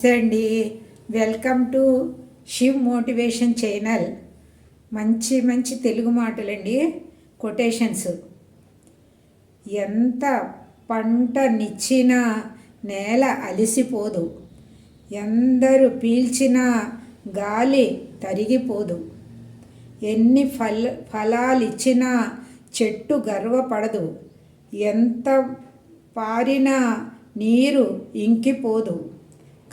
నమస్తే అండి. Welcome to Shiv motivation channel. మంచి మంచి తెలుగు మాటలండి కొటేషన్స్. ఎంత పంట నిచ్చినా నేల అలిసిపోదు. ఎందరు పీల్చినా గాలి తరిగిపోదు. ఎన్ని ఫల ఫలాలిచ్చినా చెట్టు గర్వపడదు. ఎంత పారినా నీరు ఇంకిపోదు.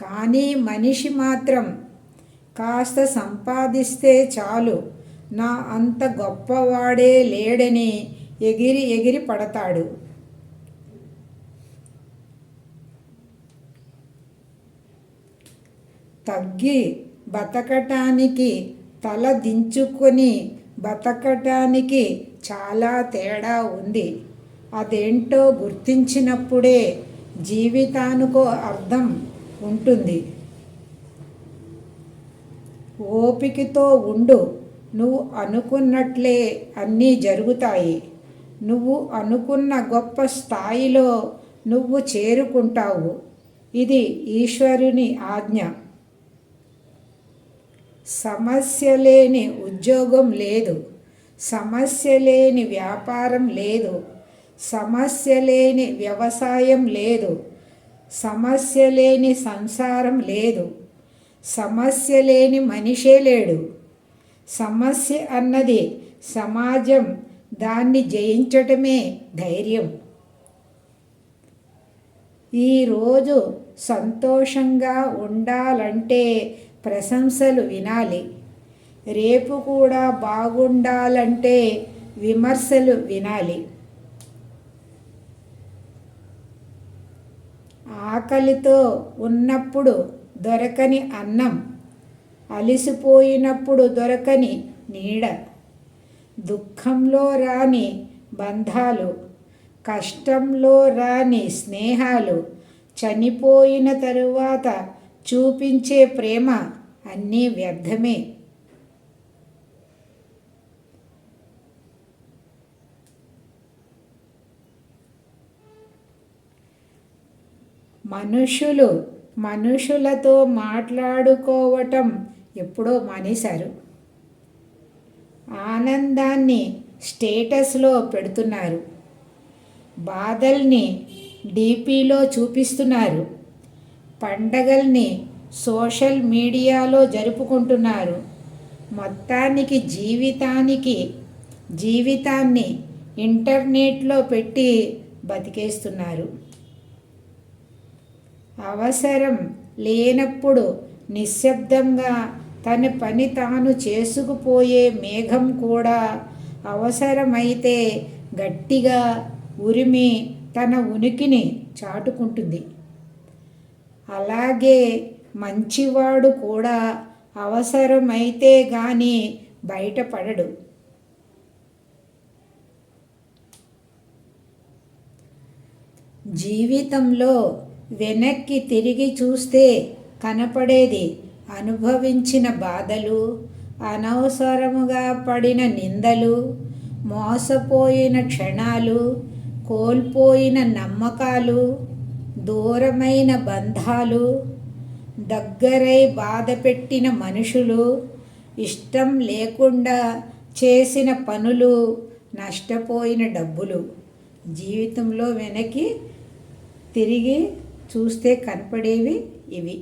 కానీ మనిషి మాత్రం కాస్త సంపాదిస్తే చాలు. నా అంత గొప్పవాడే లేడని ఎగిరి ఎగిరి పడతాడు. తగ్గి బతకటానికి తల దించుకొని బతకటానికి చాలా తేడా ఉంది. అదేంటో గుర్తించినప్పుడే జీవితానికో అర్థం ఉంటుంది. ఓపికతో ఉండు. నువ్వు అనుకున్నట్లే అన్నీ జరుగుతాయి. నువ్వు అనుకున్న గొప్ప స్థాయిలో నువ్వు చేరుకుంటావు. ఇది ఈశ్వరుని ఆజ్ఞ. సమస్య లేని ఉద్యోగం లేదు. సమస్య లేని వ్యాపారం లేదు. సమస్య లేని వ్యవసాయం లేదు. సమస్య లేని సంసారం లేదు. సమస్య లేని మనిషే లేడు. సమస్య అన్నది సమాజం దాన్ని జయించటమే ధైర్యం. ఈరోజు సంతోషంగా ఉండాలంటే ప్రశంసలు వినాలి. రేపు కూడా బాగుండాలంటే విమర్శలు వినాలి. ఆకలితో ఉన్నప్పుడు దొరకని అన్నం అలిసిపోయినప్పుడు దొరకని నీడ దుఃఖంలో రాని బంధాలు కష్టంలో రాని స్నేహాలు చనిపోయిన తరువాత చూపించే ప్రేమ అన్నీ వ్యర్థమే. మనుషులు మనుషులతో మాట్లాడుకోవటం ఎప్పుడో మానేశారు. ఆనందాన్ని స్టేటస్లో పెడుతున్నారు. బాధల్ని డీపీలో చూపిస్తున్నారు. పండగల్ని సోషల్ మీడియాలో జరుపుకుంటున్నారు. మొత్తానికి జీవితానికి జీవితాన్ని ఇంటర్నెట్లో పెట్టి బతికేస్తున్నారు. అవసరం లేనప్పుడు నిశ్శబ్దంగా తన పని తాను చేసుకుపోయే మేఘం కూడా అవసరమైతే గట్టిగా ఉరిమి తన ఉనికిని చాటుకుంటుంది. అలాగే మంచివాడు కూడా అవసరమైతే గాని బయటపడడు. జీవితంలో వెనక్కి తిరిగి చూస్తే కనపడేది అనుభవించిన బాధలు అనవసరముగా పడిన నిందలు మోసపోయిన క్షణాలు కోల్పోయిన నమ్మకాలు దూరమైన బంధాలు దగ్గరై బాధ పెట్టిన మనుషులు ఇష్టం లేకుండా చేసిన పనులు నష్టపోయిన డబ్బులు. జీవితంలో వెనక్కి తిరిగి చూస్తే కనపడేవి ఇవి.